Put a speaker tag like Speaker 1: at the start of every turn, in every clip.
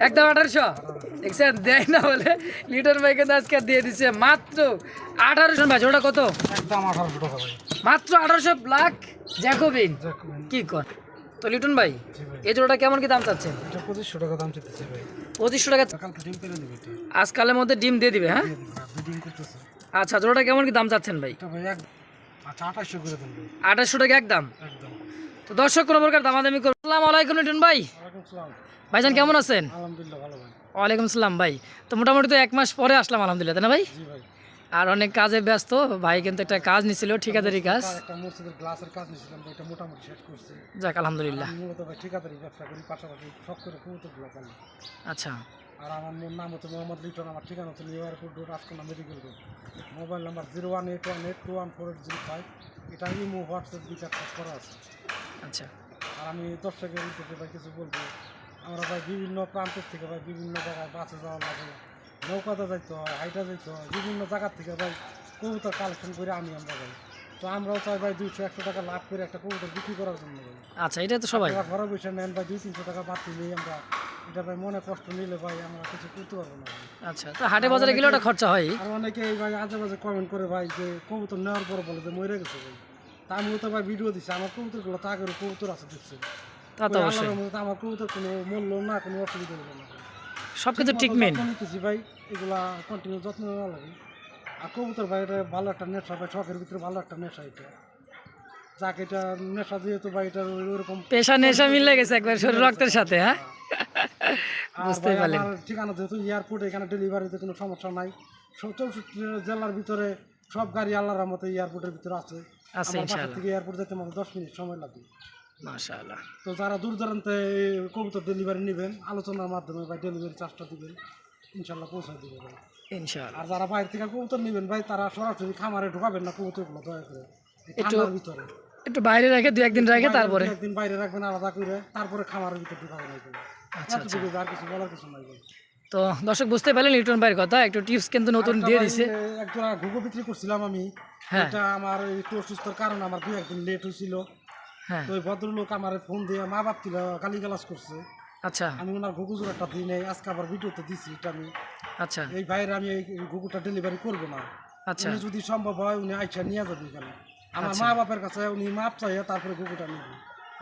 Speaker 1: একদম আঠারোশো। দেখছেন? দেয় না বলে লিটন ভাই কিন্তু আজকে দিয়ে দিচ্ছে মাত্র আঠারোশো ভাই ওটা কত?
Speaker 2: একদম আঠারোশো টাকা
Speaker 1: মাত্র আঠারোশো ব্ল্যাক জ্যাকোবিন। কি কর? তো লিটন ভাই এই জোড়াটা কেমন কি দাম চাচ্ছেন
Speaker 2: পঁচিশশো টাকা দাম চেতেছে ভাই।
Speaker 1: পঁচিশশো টাকা আজকালের মধ্যে ডিম দিয়ে দিবে হ্যাঁ? আচ্ছা জোড়াটা কেমন কি দাম চাচ্ছেন ভাই?
Speaker 2: আচ্ছা আঠাশশো
Speaker 1: টাকা একদম।
Speaker 2: একদম।
Speaker 1: তো দর্শক কোনো প্রকার দামাদামি করুন আসসালামু আলাইকুম লিটন ভাই। ভাইজান কেমন আছেন? ওয়ালাইকুম সালাম ভাই। তো মোটামুটি তো এক মাস পরে আসলাম আলহামদুলিল্লাহ তাই না ভাই?
Speaker 2: ভাই।
Speaker 1: আর অনেক কাজে ব্যস্ত। ভাই কিন্তু একটা কাজ নিছিল ঠিকাদারি কাজ। যাক আলহামদুলিল্লাহ। আচ্ছা।
Speaker 2: আর আমার নাম হচ্ছে মোহাম্মদ লিটন আমার ঠিকানা হচ্ছে new airport road Ashkona medical road. Mobile number zero one eight one eight two one four eight zero five. এটা ইমো হোয়াটসঅ্যাপ দুইটা কাজ করা আছে।
Speaker 1: আচ্ছা।
Speaker 2: আর আমি দর্শকের উদ্দেশ্যে ভাই কিছু বলব। আমরা ভাই বিভিন্ন প্রান্তের থেকে ভাই বিভিন্ন জায়গায় বাসে যাওয়া লাগে। নৌকাতে যাইতে হয় হাইটা যাইতে হয় বিভিন্ন জায়গার থেকে ভাই কবুতর কালেকশন করে আনি আমরা ভাই। তো আমরাও চাই ভাই দুইশো একশো টাকা লাভ করে একটা কবুতর বিক্রি করার জন্য ভাই।
Speaker 1: আচ্ছা এটা তো সবাই।
Speaker 2: ঘরে বসে নেন ভাই দুই তিনশো টাকা বাড়তি নিই আমরা এটা ভাই মনে কষ্ট নিলে ভাই আমরা কিছু করতে পারব না
Speaker 1: আচ্ছা তো হাটে বাজারে গেলে ওটা খরচা হয়?
Speaker 2: আর অনেকে এই ভাই আজে বাজে কমেন্ট করে ভাই যে কবুতর নেওয়ার পর বলে যে মরে গেছে ভাই। তা আমিও তো ভাই ভিডিও দিচ্ছি আমার কবুতরগুলো তো আগের কবুতর আছে দেখছি।
Speaker 1: তা তো অবশ্যই।
Speaker 2: আমার কবুতর কোনো মূল্য না কোনো অসুবিধা হলো না।
Speaker 1: সব কিছু ঠিক মেন
Speaker 2: নিতেছি ভাই এগুলা কন্টিনিউ যত্ন নেওয়া লাগে। আর কবুতর ভাই এটা ভালো একটা নেশা ভাই শখের ভিতরে ভালো একটা নেশা এটা। যাক এটা নেশা যেহেতু ভাই এটা ওই- ওরকম
Speaker 1: পেশা নেশা মিলে গেছে একবার শরীর রক্তের সাথে হ্যাঁ? বুঝতে পারলেন।
Speaker 2: ঠিকানা যেহেতু এয়ারপোর্ট এখানে ডেলিভারিতে কোনো সমস্যা নাই। চৌষট্টি জেলার ভিতরে সব গাড়ি আল্লাহর রহমতে এয়ারপোর্টের ভিতরে আছে।
Speaker 1: আছে ইনশাআল্লাহ।
Speaker 2: থেকে এয়ারপোর্ট যেতে মাত্র দশ মিনিট সময় লাগে
Speaker 1: মাশাআল্লাহ।
Speaker 2: তো যারা দূর দূরান্তে কবুতর ডেলিভারি নেবেন আলোচনার মাধ্যমে ভাই ডেলিভারি চার্জটা দিবেন ইনশাল্লাহ পৌঁছে দিবে ভাই।
Speaker 1: ইনশাআল্লাহ।
Speaker 2: আর যারা বাইরে থেকে কবুতর নেবেন ভাই তারা সরাসরি খামারে ঢোকাবেন না কবুতরগুলো দয়া করে। এই ভিতরে।
Speaker 1: একটু বাইরে রেখে দু একদিন রেখে তারপরে?
Speaker 2: একদিন বাইরে রাখবেন আলাদা করে তারপরে খামারের ভিতরে ঢোকাবেন এগুলো।
Speaker 1: আচ্ছা,
Speaker 2: আর কিছু বলার কিছু নাই ভাই।
Speaker 1: তো দর্শক বুঝতে পারলেন লিটন ভাইয়ের কথা একটু টিপস কিন্তু নতুন দিয়ে দিছে।
Speaker 2: একজোড়া ঘুঘু বিক্রি করছিলাম আমি।
Speaker 1: হ্যাঁ।
Speaker 2: এটা আমার এই একটু অসুস্থর কারণে আমার দুই একদিন লেট হয়েছিল
Speaker 1: হ্যাঁ।
Speaker 2: তো ওই ভদ্রলোক আমার ফোন দিয়ে মা বাপ তুলে গালি গালাজ করছে।
Speaker 1: আচ্ছা।
Speaker 2: আমি ওনার ঘুঘু জোড়াটা দিই নাই আজকে আবার ভিডিওতে দিছি এটা আমি।
Speaker 1: আচ্ছা।
Speaker 2: এই ভাইয়ের আমি এই ঘুঘুটা ডেলিভারি করব না।
Speaker 1: আচ্ছা।
Speaker 2: উনি যদি সম্ভব হয় উনি আইসা নিয়ে যাবে এখানে। আমার মা বাপের কাছে উনি মাপ চাইয়া তারপরে ঘুঘুটা নিবে।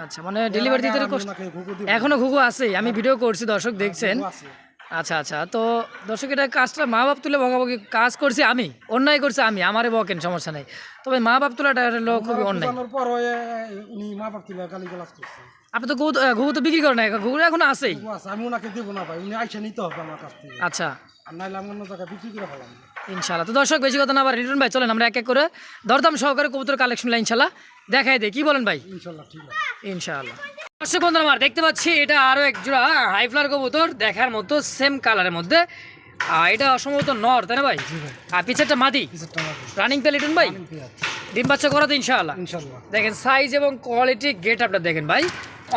Speaker 1: আচ্ছা মানে ডেলিভারি দিতে
Speaker 2: এখনও ঘুঘু
Speaker 1: আছে আমি ভিডিও করছি দর্শক দেখছেন।
Speaker 2: ঘুঘু আছে।
Speaker 1: আচ্ছা আচ্ছা। তো দর্শক এটা কাজটা মা বাপ তুলে বকাবকি কাজ করছি আমি অন্যায় করছি আমি আমারে বকেন সমস্যা নেই। তবে মা বাপ তোলাটা হলো খুবই অন্যায়।
Speaker 2: বুঝানোর পর ওই, উনি মা বাপ তুলে গালি গালাজ করছে।
Speaker 1: আপনি তো ঘুঘু তো- বিক্রি করেন না ঘুঘু এখনও আছেই।
Speaker 2: আছে আমি ওনাকে দেবো না ভাই উনি আইসা নিতে হবে আমার কাছ থেকে।
Speaker 1: আচ্ছা।
Speaker 2: আর নাইলে আমি অন্য জায়গায় বিক্রি করে ফেলাম।
Speaker 1: ইনশাল্লাহ তো দর্শক বেশি কথা না আবার রিটন ভাই চলেন আমরা এক এক করে দরদাম সহকারে কবুতর কালেকশন লাইন ইনশাল্লাহ দেখাই দেয় কি বলেন ভাই?
Speaker 2: ইনশাল্লাহ ঠিক আছে।
Speaker 1: ইনশাআল্লাহ দর্শক বন্ধুরা আমার দেখতে পাচ্ছি এটা আরও এক জোড়া হাই ফ্লার কবুতর দেখার মতো সেম কালারের মধ্যে। আর এটা অসম্ভবত নর তাই না ভাই? আর পিছেরটা মাদি। রানিং প্লেটুন ভাই? ডিম বাচ্চা করাতে ইনশাআল্লাহ।
Speaker 2: ইনশাল্লাহ।
Speaker 1: দেখেন সাইজ এবং কোয়ালিটি গেট আপনার দেখেন ভাই।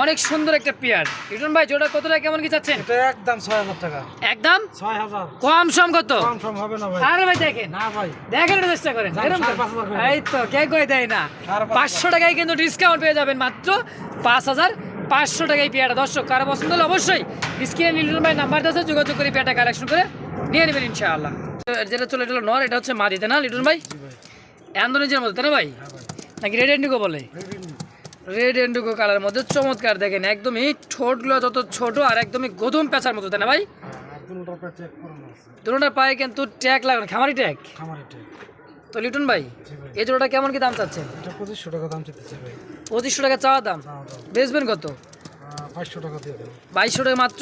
Speaker 1: অনেক সুন্দর একটা পেয়ার। রিটন ভাই জোড়া কত টাকা কেমন কি চাচ্ছেন?
Speaker 2: এটা একদম ছয় হাজার টাকা।
Speaker 1: একদম
Speaker 2: ছয় হাজার।
Speaker 1: কম সম কত?
Speaker 2: কম সম হবে না ভাই।
Speaker 1: আরে ভাই দেখেন।
Speaker 2: না ভাই।
Speaker 1: দেখেন একটু চেষ্টা করেন। এরকম। এই তো কে কই দেয় না?
Speaker 2: সাড়ে পাঁচ
Speaker 1: পাঁচশো টাকায় কিন্তু ডিসকাউন্ট পেয়ে যাবেন মাত্র পাঁচ হাজার পাঁচশো টাকায় পেয়ারটা। দর্শক কারও পছন্দ হলে অবশ্যই স্ক্রিনে নীলন ভাই নাম্বার আছে যোগাযোগ করে পেয়ারটা কালেকশন করে নিয়ে নেবেন ইনশাআল্লাহ। তো যেটা চলে গেল নর এটা হচ্ছে মাদিতে না লিটন ভাই?
Speaker 2: ভাই।
Speaker 1: মধ্যে তাই না ভাই?
Speaker 2: হ্যাঁ ভাই।
Speaker 1: নাকি রেড এন্ডিগো বলে? রেড এন্ডিগো কালারের মধ্যে চমৎকার দেখেন একদমই ঠোঁটগুলো যত ছোট আর একদমই গধুম পেঁচার মতো তাই না ভাই?
Speaker 2: হ্যাঁ,
Speaker 1: দুটোটার পায়ে কিন্তু ট্যাগ লাগানো খামারি ট্যাগ তো লিটন ভাই এই জোড়াটা কেমন কি দাম চাচ্ছেন?
Speaker 2: পঁচিশশো টাকা দাম চেতেছে ভাই।
Speaker 1: পঁচিশশো টাকা চাওয়া দাম? বেচবেন কত?
Speaker 2: বাইশশো টাকা
Speaker 1: বাইশশো টাকা মাত্র?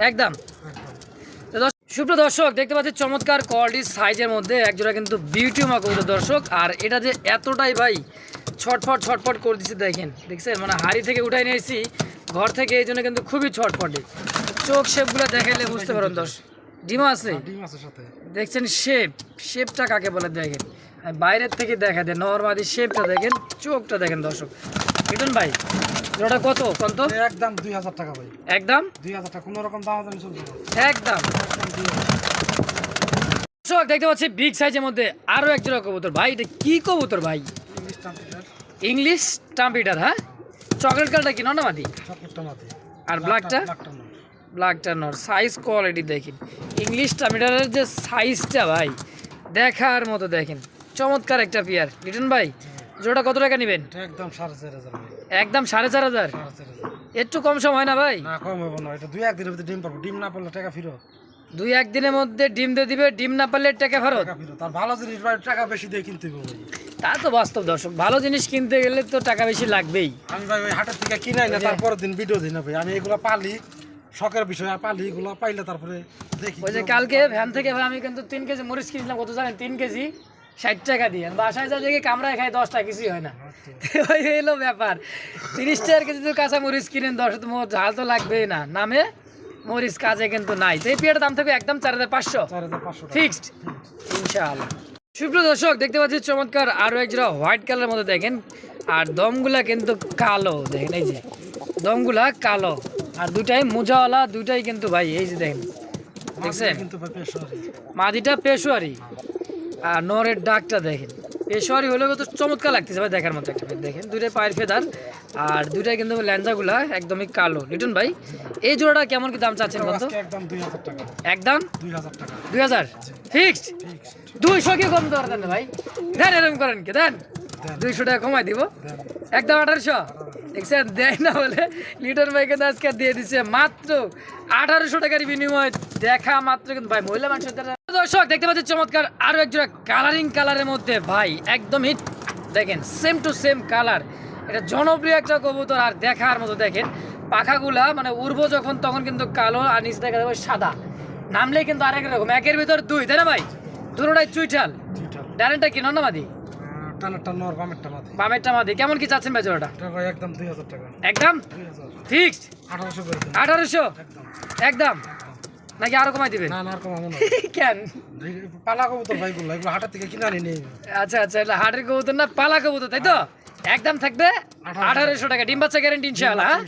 Speaker 1: একদম
Speaker 2: একদম
Speaker 1: তো দর্শক দেখতে পাচ্ছি চমৎকার কোয়ালিটির সাইজের মধ্যে একজোড়া কিন্তু বিউটি মা কবুতর দর্শক আর এটা যে এতটাই ভাই ছটফট ছটফট করে দিচ্ছে দেখেন। দেখছেন? মানে হাড়ি থেকে উঠাই নিয়েছি ঘর থেকে এই জন্য কিন্তু খুবই ছটফটে। চোখ শেপগুলো দেখাইলে বুঝতে পারেন ডিমা আছে?
Speaker 2: ডিম আছে সাথে।
Speaker 1: দেখছেন শেপ? শেপটা কাকে বলে দেখেন? বাইরের থেকে দেখা দেয় নর্মালি শেপটা দেখেন চোখটা দেখেন দর্শক। রিটন ভাই ওটা কত কত
Speaker 2: একদম দুই হাজার টাকা ভাই।
Speaker 1: একদম?
Speaker 2: দুই হাজার টাকা কোনো রকম দাম দামি চলবে
Speaker 1: একদম। দর্শক দেখতে পাচ্ছি বিগ সাইজের মধ্যে আরও এক জোড়া কবুতর। ভাই এটা কি কবুতর ভাই?
Speaker 2: ইংলিশ টাম্পিটার
Speaker 1: হ্যাঁ চকলেট কালারটা কি? নন্না মাদি
Speaker 2: চকলেটটা মাতে
Speaker 1: আর ব্ল্যাকটা
Speaker 2: ব্ল্যাকটা না
Speaker 1: নর সাইজ কোয়ালিটি দেখেন। ইংলিশ টামিটারের যে সাইজটা ভাই দেখার মতো দেখেন। চমৎকার একটা পেয়ার লিটন ভাই জোড়া কত টাকা নেবেন?
Speaker 2: একদম সাড়ে চার হাজার
Speaker 1: একদম সাড়ে চার হাজার?
Speaker 2: সাড়ে চার হাজার।
Speaker 1: একটু কম সময় না ভাই?
Speaker 2: না কম হবে না। এটা দুই একদিনের ভিতরে ডিম পাবো ডিম না পড়লে টাকা ফিরো।
Speaker 1: দুই একদিনের মধ্যে ডিম দিয়ে দিবে ডিম না পারলে টাকা ফেরত।
Speaker 2: তার ভালো জিনিস টাকা বেশি দিয়ে কিনতে হবে
Speaker 1: তা তো বাস্তব দর্শক ভালো জিনিস কিনতে গেলে তো টাকা বেশি লাগবেই।
Speaker 2: আমি ভাই ওই হাটের থেকে কিনাই না তারপরের দিন ভিডিও দিই না ভাই। আমি এগুলো পালি শখের বিষয় পালি এগুলো পাইলে তারপরে দেখি
Speaker 1: ওই যে কালকে ভ্যান থেকে ভাই আমি কিন্তু তিন কেজি মরিচ কিনছিলাম কত জানেন? তিন কেজি ষাট টাকা দিয়ে। বাসায় যা দেখি কামড়ায় খাই দশ টাকা কিছুই হয় না। ওই এলো ব্যাপার। তিরিশ টাকার কেজি তো কাঁচা মরিচ কিনেন দশ তো মোট ঝাল তো লাগবেই না। নামে মরিচ কাজে কিন্তু নাই। তো এই পিয়াটার দাম থাকবে একদম চার হাজার পাঁচশো। ফিক্সড। ইনশাআল্লাহ। সুপ্রিয় দর্শক দেখতে পাচ্ছি চমৎকার আরও এক জোড়া হোয়াইট কালার মধ্যে দেখেন। আর দমগুলা কিন্তু কালো দেখেন এই যে। দমগুলা কালো। আর দুটাই মোজাওয়ালা দুটাই কিন্তু ভাই এই যে দেখেন। দেখছেন? মাদিটা পেশোয়ারি। আর নরের ডাকটা দেখেন। পেশোয়ারি হলেও তো চমৎকার লাগতেছে ভাই দেখার মতো একটা দেখেন। দুইটাই পায়ের ফেদার আর দুইটাই কিন্তু ল্যাঞ্জাগুলা একদমই কালো। লিটুন ভাই এই জোড়াটা কেমন কি দাম চাচ্ছেন
Speaker 2: আজকে একদম দুই হাজার
Speaker 1: ফিক্সড দুইশো কি কম দরকার ভাই? দেন এরকম করেন কি দেন।
Speaker 2: দেন।
Speaker 1: দুইশো টাকা কমাই দিব। একদম আঠারোশো। দেখছেন দেয় না বলে লিটন ভাই কিন্তু আজকে দিয়ে দিচ্ছে মাত্র আঠারোশো টাকার বিনিময়ে দেখা মাত্র কিন্তু ভাই মহিলা মানুষের দর্শক দেখতে পাচ্ছি চমৎকার আরও একজোড়া কালারিং কালারের মধ্যে ভাই একদম হিট দেখেন সেম টু সেম কালার এটা জনপ্রিয় একটা কবুতর আর দেখার মতো দেখেন। পাখাগুলা মানে উড়বো যখন তখন কিন্তু কালো আর নিচে দেখা যাবে সাদা। নামলে কিন্তু আরেক রকম একের ভিতর দুই তাই না ভাই? দুটোটাই চুইঠাল। ডানেরটা কি নন্না মাদি
Speaker 2: নর বামেরটা মাথা
Speaker 1: বামেরটা মাদি কেমন কি চাচ্ছেন ভাই জোড়াটা?
Speaker 2: ভাই একদম দুই হাজার টাকা।
Speaker 1: একদম?
Speaker 2: দুই হাজার।
Speaker 1: ফিক্সড?
Speaker 2: আঠারোশো করে দেন।
Speaker 1: আঠারোশো?
Speaker 2: একদম।
Speaker 1: একদম? নাকি আরও কমাই দিবেন?
Speaker 2: না না আর কমাবো না।
Speaker 1: কেন?
Speaker 2: পালা কবুতর ভাইগুলো এগুলো হাটের থেকে কিনে আনি নেই
Speaker 1: আচ্ছা আচ্ছা এটা হাটের কবুতর না পালা কবুতর তাই তো? একদম থাকবে?
Speaker 2: আঠারোশো।
Speaker 1: টাকা। ডিম বাচ্চা গ্যারেন্টি ইনশাআল্লাহ হ্যাঁ?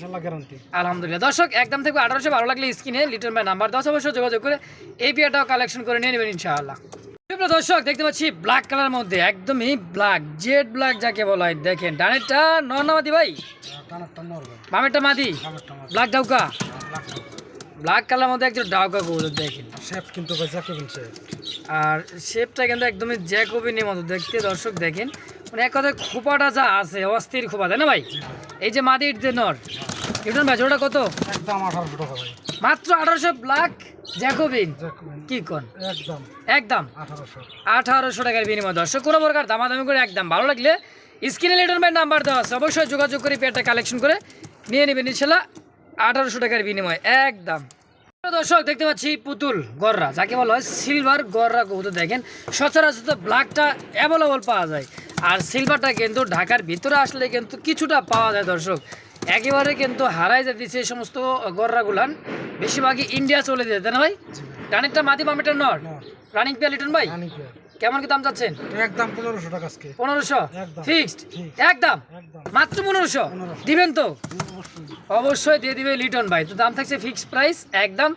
Speaker 1: আলহামদুলিল্লাহ। দর্শক একদম থাকবে আঠারোশো ভালো লাগলে স্ক্রিনে লিটন ভাই নাম্বার দশ অবশ্যই যোগাযোগ করে এই পিয়াটাও কালেকশন করে নিয়ে নেবেন ইনশাআল্লাহ। দর্শক দেখতে পাচ্ছি ব্ল্যাক কালার মধ্যে একদমই ব্ল্যাক জেড ব্ল্যাক যাকে বলা হয়। দেখেন ডানেরটা নর্নামাদি ভাই? বামেরটা মাদি? ব্ল্যাক ডাউকা? ব্ল্যাক কালার মধ্যে একজন ডাউকা কবুতর দেখেন।
Speaker 2: শেফ কিন্তু
Speaker 1: আর শেপটা কিন্তু একদমই জ্যাকোবিনের মতো দেখতে দর্শক দেখেন। মানে এক কথায় খোপাটা যা আছে অস্থির খোপা তাই না ভাই? এই যে মাদির যে নর ইউটন ভাই ওটা কত?
Speaker 2: একদম আঠারোশো টাকা ভাই।
Speaker 1: মাত্র আঠারোশো ব্ল্যাক জ্যাকোবিন? কি কোন?
Speaker 2: একদম।
Speaker 1: একদম?
Speaker 2: আঠারোশো।
Speaker 1: আঠারোশো টাকার বিনিময় দর্শক কোনো প্রকার দামাদামি করে একদম ভালো লাগলে স্ক্রিনে লিটন ভাই নাম্বার দেওয়া আছে অবশ্যই যোগাযোগ করে পেয়ারটা কালেকশন করে নিয়ে নেবেন ইনশাল্লাহ। আঠারোশো টাকার বিনিময় একদম। দর্শক দেখতে পাচ্ছি পুতুল গররা যাকে বলা হয় সিলভার গররা কবুতর। দেখেন সচরাচর তো ব্ল্যাকটা অ্যাভেলেবল পাওয়া যায় আর সিলভারটা কিন্তু ঢাকার ভিতরে আসলে কিন্তু কিছুটা পাওয়া যায় দর্শক। একেবারে কিন্তু হারাই যাচ্ছে এই সমস্ত গররাগুলান বেশিরভাগই ইন্ডিয়া চলে যেতে না ভাই? রানিংটা মাদি বামেটা নর?
Speaker 2: নর।
Speaker 1: রানিং পেয়ার লিটন ভাই? কেমন কি দাম চাচ্ছেন?
Speaker 2: একদম পনেরোশো টাকা আজকে।
Speaker 1: পনেরোশো? ফিক্সড একদম? মাত্র পনেরোশো? দিবেন তো?
Speaker 2: অবশ্যই।
Speaker 1: অবশ্যই দিয়ে দিবে লিটন ভাই। তো দাম থাকছে ফিক্সড প্রাইস একদম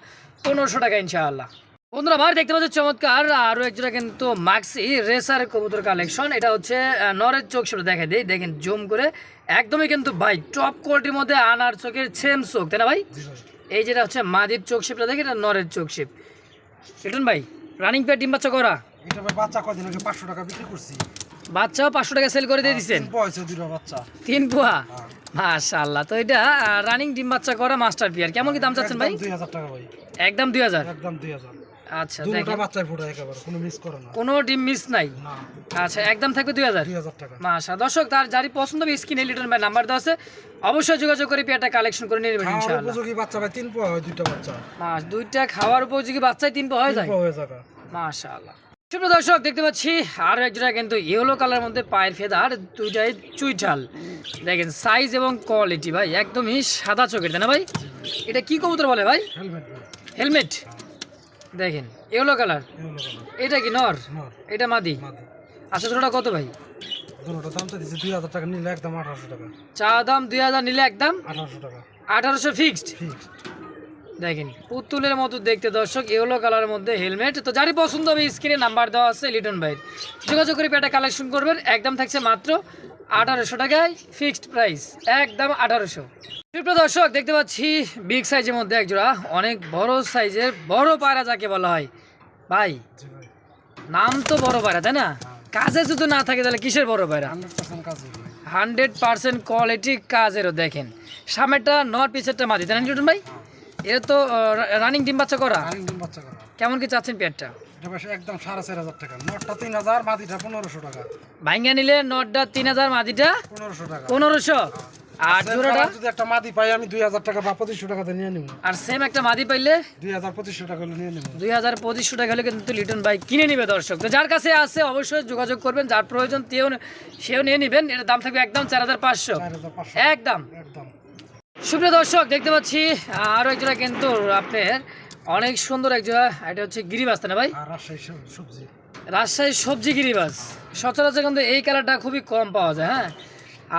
Speaker 1: পনেরোশো টাকা ইনশাআল্লাহ। বন্ধুরা ভাই দেখতে পাচ্ছি চমৎকার আরও একজোড়া কিন্তু মাক্সি রেসার কবুতর কালেকশন এটা হচ্ছে নরের চোখ সেটা দেখা দেয় দেখেন জুম করে। একদমই কিন্তু ভাই টপ কোয়ালিটির মধ্যে আনার চোখের সেম চোখ তাই না ভাই? এই যেটা হচ্ছে মাদির চোখ শিপটা দেখে এটা নরের চোখ শিপ লিটন ভাই রানিং পেয়ার ডিম বাচ্চা করা?
Speaker 2: এটা ভাই বাচ্চা কদিন আগে পাঁচশো টাকা বিক্রি করছি।
Speaker 1: বাচ্চাও পাঁচশো টাকা সেল করে দিয়ে দিচ্ছেন
Speaker 2: দুটো বাচ্চা।
Speaker 1: তিন পোয়া?
Speaker 2: হ্যাঁ।
Speaker 1: মাশাআল্লাহ তো এটা রানিং ডিম বাচ্চা করা মাস্টার পিয়ার কেমন কি দাম চাচ্ছেন ভাই?
Speaker 2: দুই হাজার টাকা ভাই।
Speaker 1: একদম দুই হাজার?
Speaker 2: একদম দুই হাজার।
Speaker 1: আচ্ছা
Speaker 2: ফুটা একেবারে কোনো মিস করে না।
Speaker 1: কোনো ডিম মিস নাই? আচ্ছা একদম থাকবে
Speaker 2: টাকা।
Speaker 1: মাশা দর্শক তার পছন্দ হবে স্ক্রিনে লিটন ভাই নাম্বার দেওয়া আছে। অবশ্যই যোগাযোগ করে কালেকশন করে নিয়ে নেবেন
Speaker 2: খাওয়ার
Speaker 1: ইনশাআল্লাহ।
Speaker 2: উপযোগী বাচ্চা ভাই তিন পোয়া হয় দুইটা বাচ্চা।
Speaker 1: মাস দুইটা খাওয়ার উপযোগী বাচ্চাই তিন পা হয়ে যায়?
Speaker 2: পোয়া হয়ে
Speaker 1: মাশাআল্লাহ। দর্শক দেখতে পাচ্ছি আর একজোড়া কিন্তু ইয়েলো কালার মধ্যে পায়ের ফেদার দুইটাই চুইঠাল। দেখেন সাইজ এবং কোয়ালিটি ভাই একদমই সাদা চোখের তাই না ভাই? এটা কি কবুতর বলে ভাই?
Speaker 2: হেলমেট ভাই।
Speaker 1: হেলমেট দেখেন ইয়েলো কালার। এটা কি নর? এটা মাদি। আচ্ছা তোটা কত ভাই? চা দাম দুই হাজার নিলে একদম
Speaker 2: আঠারোশো
Speaker 1: ফিক্সড
Speaker 2: ফিক্সড
Speaker 1: দেখেন পুতুলের মতো দেখতে দর্শক ইয়েলো কালারের মধ্যে হেলমেট তো যারই পছন্দ হবে স্ক্রিনে নাম্বার দেওয়া আছে লিটন ভাইয়ের। যোগাযোগ করে পেটা কালেকশন করবেন একদম থাকছে মাত্র আঠারোশো টাকায় ফিক্সড প্রাইস একদম আঠারোশো। সুপ্রিয় দর্শক দেখতে পাচ্ছি বিগ সাইজের মধ্যে একজোড়া অনেক বড় সাইজের বড় পায়রা যাকে বলা হয়। ভাই নাম তো বড় পায়রা তাই না? কাজে যদি না থাকে তাহলে কিসের বড় পায়রা?
Speaker 2: হান্ড্রেড পার্সেন্ট
Speaker 1: কোয়ালিটি কাজেরও দেখেন। সামনেরটা নর পিছেরটা মাদি তাই না ভাই? এটা তো রানিং ডিম বাচ্চা করা। কেমন কি চাচ্ছেন পেয়ারটা?
Speaker 2: পাশে একদম সাড়ে চার হাজার টাকা। নটটা তিন হাজার মাদিটা পনেরোশো টাকা।
Speaker 1: ভাঙ্গা নিলে নটটা তিন হাজার মাদিটা
Speaker 2: পনেরোশো টাকা।
Speaker 1: পনেরোশো। আর জোড়াটা?
Speaker 2: আবার যদি একটা মাদি পাই আমি দুই হাজার টাকা বা পঁচিশশো টাকাতে নিয়ে নিব।
Speaker 1: আর সেম একটা মাদি পাইলে?
Speaker 2: দুই হাজার পঁচিশশো টাকা হলে নিয়ে নিব।
Speaker 1: দুই হাজার পঁচিশশো টাকা হলে কিন্তু লিটন ভাই কিনে নিবে দর্শক। তো যার কাছে আছে অবশ্যই যোগাযোগ করবেন যার প্রয়োজন তেও সেও নিয়ে নেবেন। দাম থাকবে একদম একদম।
Speaker 2: একদম।
Speaker 1: সুপ্রিয় দর্শক দেখতে পাচ্ছি আরও একজোড়া কিন্তু আপনার অনেক সুন্দর একজোড়া এটা হচ্ছে গিরিবাস না ভাই?
Speaker 2: আর রাজশাহী সবজি।
Speaker 1: রাজশাহীর সবজি গিরিবাস। সচরাচর কিন্তু এই কালারটা খুবই কম পাওয়া যায় হ্যাঁ?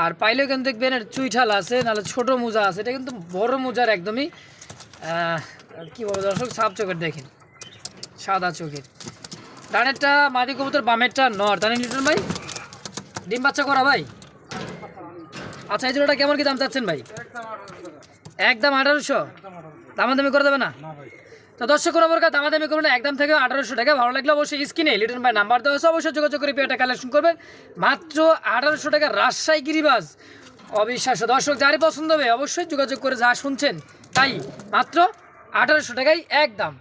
Speaker 1: আর পাইলেও কিন্তু দেখবেন এর চুইঠাল আছে, নাহলে ছোট মোজা আছে। এটা কিন্তু বড় মোজার একদমই কি বলব দর্শক, সাপ চোখের দেখেন, সাদা চোখের। ডানেরটা মাদি কবুতর, বামেরটা নর। তাই না লিটন ভাই, ডিম বাচ্চা করা ভাই? আচ্ছা এই জোড়াটা কেমন কি দাম চাচ্ছেন ভাই? একদম আঠারোশো। দামাদামি করে দেবে না? তো দর্শক কোনো প্রকার দামাদামি করবেন না, একদম থেকে আঠারোশো টাকা। ভালো লাগলে অবশ্যই স্ক্রিনে লিটন ভাই নাম্বার দেওয়া আছে অবশ্যই যোগাযোগ করে পেয়েটা কালেকশন করবেন। মাত্র আঠারোশো টাকা রাজশাহী গিরিবাজ। অবিশ্বাস্য। দর্শক যারই পছন্দ হবে অবশ্যই যোগাযোগ করে যা শুনছেন তাই মাত্র আঠারোশো টাকাই একদম।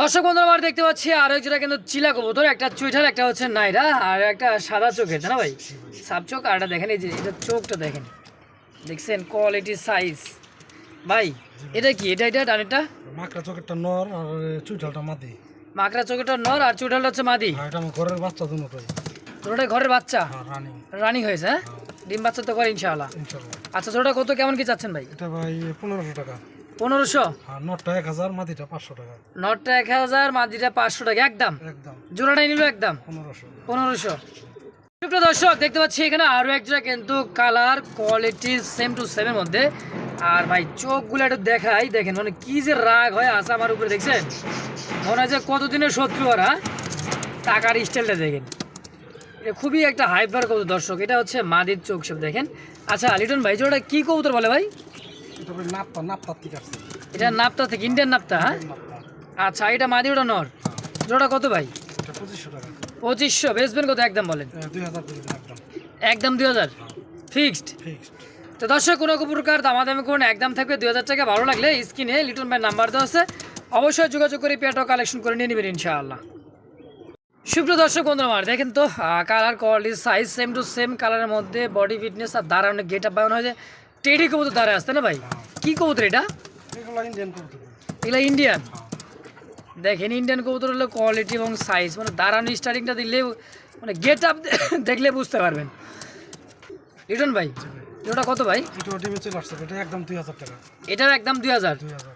Speaker 1: দর্শক বন্ধুরা আমার দেখতে পাচ্ছি আরও একজোড়া কিন্তু চিলা কবুতর একটা চুইঠাল একটা হচ্ছে নাইরা আর একটা সাদা চোখের না ভাই? সাপ চোখ আর একটা দেখেন এই যে এটা চোখটা দেখেন। দেখছেন কোয়ালিটি সাইজ ভাই এটা কি? এটা এটা ডানেরটা
Speaker 2: মাকড়া চোখেরটা নর আর চুইঠালটা মাদি।
Speaker 1: মাকড়া চোখেটা নর আর চুটালটা হচ্ছে মাদি?
Speaker 2: আর এটা আমার ঘরের বাচ্চা দুটোই
Speaker 1: দুটোটাই ঘরের বাচ্চা?
Speaker 2: আর রানিং।
Speaker 1: রানিং হয়েছে হ্যাঁ? ডিম বাচ্চা তো করে ইনশাআল্লাহ।
Speaker 2: ইনশাল্লাহ
Speaker 1: আচ্ছা ছোটা কত কেমন কি চাচ্ছেন ভাই?
Speaker 2: এটা ভাই পনেরোশো টাকা।
Speaker 1: পনেরোশো?
Speaker 2: আর নটটা এক হাজার মাদিটা পাঁচশো টাকা।
Speaker 1: নটটা এক হাজার মাদিটা পাঁচশো টাকা একদম?
Speaker 2: একদম।
Speaker 1: জোড়াটাই নিল একদম?
Speaker 2: পনেরোশো।
Speaker 1: পনেরোশো। সুপ্রিয় দর্শক দেখতে পাচ্ছি এখানে আরও একজোড়া কিন্তু কালার কোয়ালিটি সেম টু সেমের মধ্যে। আর ভাই চোখগুলো একটু দেখাই দেখেন মানে কি যে রাগ হয় আসা আমার উপরে দেখছেন? মনে হয় যে কতদিনের শত্রু ওরা টাকার স্টাইলটা দেখেন। এটা খুবই একটা হাইপার কবুতর দর্শক। এটা হচ্ছে মাদির চোখ সব দেখেন? আচ্ছা লিটন ভাই জোড়া কি কবুতর বলে ভাই?
Speaker 2: এটা নাপতা থেকে
Speaker 1: এটা নাপতা থেকে ইন্ডিয়ান নাপতা হ্যাঁ? আচ্ছা এটা মাদি ওটা নর? জোড়া কত ভাই?
Speaker 2: পঁচিশশো
Speaker 1: বেচবেন কত? একদম বলেন।
Speaker 2: একদম।
Speaker 1: একদম দুই হাজার? ফিক্সড
Speaker 2: ফিক্সড
Speaker 1: তো দর্শক কোনো প্রকার দামাদামি করুন একদম থাকবে দুই হাজার টাকা। ভালো লাগলে স্ক্রিনে লিটন ভাই নাম্বার দেওয়া আছে। অবশ্যই যোগাযোগ করে পেয়ারটাও কালেকশন করে নিয়ে নেবেন ইনশাআল্লাহ। সুপ্রিয় দর্শক বন্ধুরা আমার দেখেন তো colour quality size same to same কালারের মধ্যে বডি ফিটনেস আর দাঁড়ানো গেট আপ বানানো হয়েছে। টেডি কবুতর দাঁড়ায় আসতে না ভাই? কি কবুতর এটা?
Speaker 2: এগুলো ইন্ডিয়ান
Speaker 1: দেখেন ইন্ডিয়ান কবুতর হলো কোয়ালিটি এবং সাইজ মানে দাঁড়ানো স্টার্টিংটা দিলে মানে গেট আপ দেখলে বুঝতে পারবেন। লিটন ভাই ওটা কত ভাই?
Speaker 2: এটা ডিমে চলে আসছে এটা একদম দুই হাজার টাকা।
Speaker 1: এটার একদম দুই হাজার?
Speaker 2: দুই হাজার।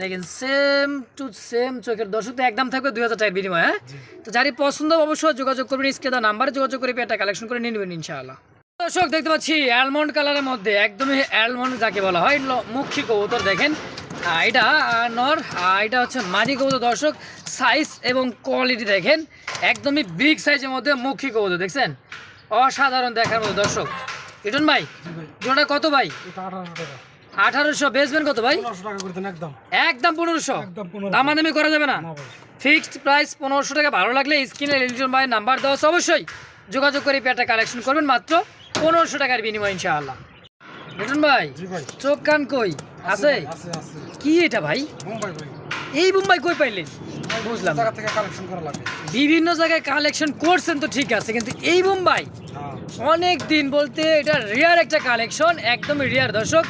Speaker 1: দেখেন সেম টু সেম চোখের দর্শকতে একদম থাকবে দুই হাজার টাকার বিনিময়ে হ্যাঁ? তো যারই পছন্দ অবশ্যই যোগাযোগ করবেন নাম্বারে যোগাযোগ করে পেয়ারটা কালেকশন করে নিয়ে নেবেন ইনশাআল্লাহ। দর্শক দেখতে পাচ্ছি অ্যালমন্ড কালারের মধ্যে একদমই অ্যালমন্ড যাকে বলা হয় মুখী কবুতর দেখেন। এটা নর এটা হচ্ছে মাঝি কবুতর দর্শক। সাইজ এবং কোয়ালিটি দেখেন একদমই বিগ সাইজের মধ্যে মুখী কবুতর দেখছেন? অসাধারণ দেখার মতো দর্শক। রিটন ভাই জোড়া কত ভাই?
Speaker 2: আঠারোশো
Speaker 1: বেচবেন কত ভাই?
Speaker 2: একদম।
Speaker 1: পনেরোশো? দামাদামি করা যাবে না? ফিক্সড প্রাইস পনেরোশো টাকা। ভালো লাগলে স্ক্রিনে লিটন ভাই নাম্বার দেওয়া অবশ্যই। যোগাযোগ করে পেয়ারটা কালেকশন করবেন। মাত্র পনেরোশো টাকার বিনিময় ইনশাআল্লাহ। লিটন ভাই চোখ কান কই? আছে কি এটা ভাই?
Speaker 2: ভাই।
Speaker 1: এই মুম্বাই কই পাইলেন? বুঝলাম না।
Speaker 2: জায়গা থেকে কালেকশন করা লাগে
Speaker 1: বিভিন্ন জায়গায় কালেকশন করছেন তো ঠিক আছে কিন্তু এই মুম্বাই
Speaker 2: হ্যাঁ।
Speaker 1: অনেক দিন বলতে এটা রিয়ার একটা কালেকশন একদমই রিয়ার দর্শক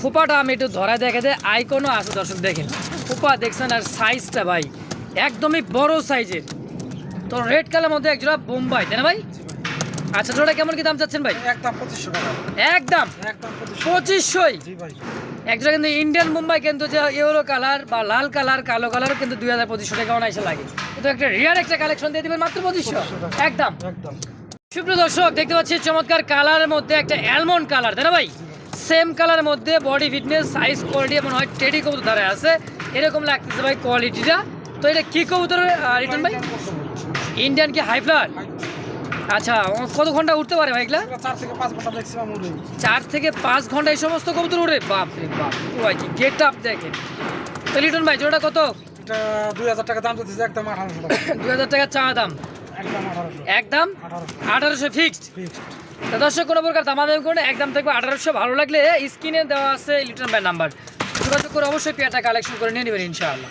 Speaker 1: খোপাটা আমি একটু ধরা দেখে দেয় আইকনও আছে দর্শক দেখেন। খোপা দেখছেন আর সাইজটা ভাই একদমই বড় সাইজের তো রেড কালার মধ্যে একজোড়া বোম্বাই তাই না ভাই? আচ্ছা জোড়া কেমন কি দাম চাচ্ছেন ভাই?
Speaker 2: একদম পঁচিশশো টাকা।
Speaker 1: একদম?
Speaker 2: একদম পঁচিশশো।
Speaker 1: পঁচিশশোই?
Speaker 2: জি ভাই।
Speaker 1: একজোড়া কিন্তু ইন্ডিয়ান মুম্বাই কিন্তু যে ইয়েলো কালার বা লাল কালার কালো কালার কিন্তু দুই হাজার পঁচিশশো টাকা অনায়াসে লাগে। কিন্তু একটা রিয়ার একটা কালেকশন দিয়ে দিবেন মাত্র পঁচিশশো। একদম।
Speaker 2: একদম।
Speaker 1: সুপ্রিয় দর্শক দেখতে পাচ্ছি চমৎকার কালারের মধ্যে একটা অ্যালমন্ড কালার তাই না ভাই? সেম কালারের মধ্যে বডি ফিটনেস সাইজ কোয়ালিটি এমন হয় টেডি কবুতর ধারে আছে। এরকম লাগতেছে ভাই কোয়ালিটিটা তো এটা কি কবুতর রিটার্ন ভাই? ইন্ডিয়ান কি হাই ফ্লার আচ্ছা কত ঘণ্টা উঠতে পারে ভাই এগুলা?
Speaker 2: চার থেকে পাঁচ ঘণ্টা ম্যাক্সিমাম উড়ে
Speaker 1: চার থেকে পাঁচ ঘণ্টা এই সমস্ত কবুতর উড়ে বাপ রে বাপ ভাই কি গেট আপ দেখেন তো লিটন ভাই জোড়াটা কত?
Speaker 2: এটা দুই হাজার টাকা দাম দিতেছে একদম আঠারোশো
Speaker 1: দুই হাজার টাকা চা দাম।
Speaker 2: একদম আঠারোশো।
Speaker 1: ফিক্সড দর্শক কোনো প্রকার দামাদামি করে একদম থাকবে আঠারোশো। ভালো লাগলে স্ক্রিনে দেওয়া আছে লিটন ভাই নাম্বার। যোগাযোগ করে অবশ্যই পেয়ারটা কালেকশন করে নিয়ে নেবেন ইনশাআল্লাহ।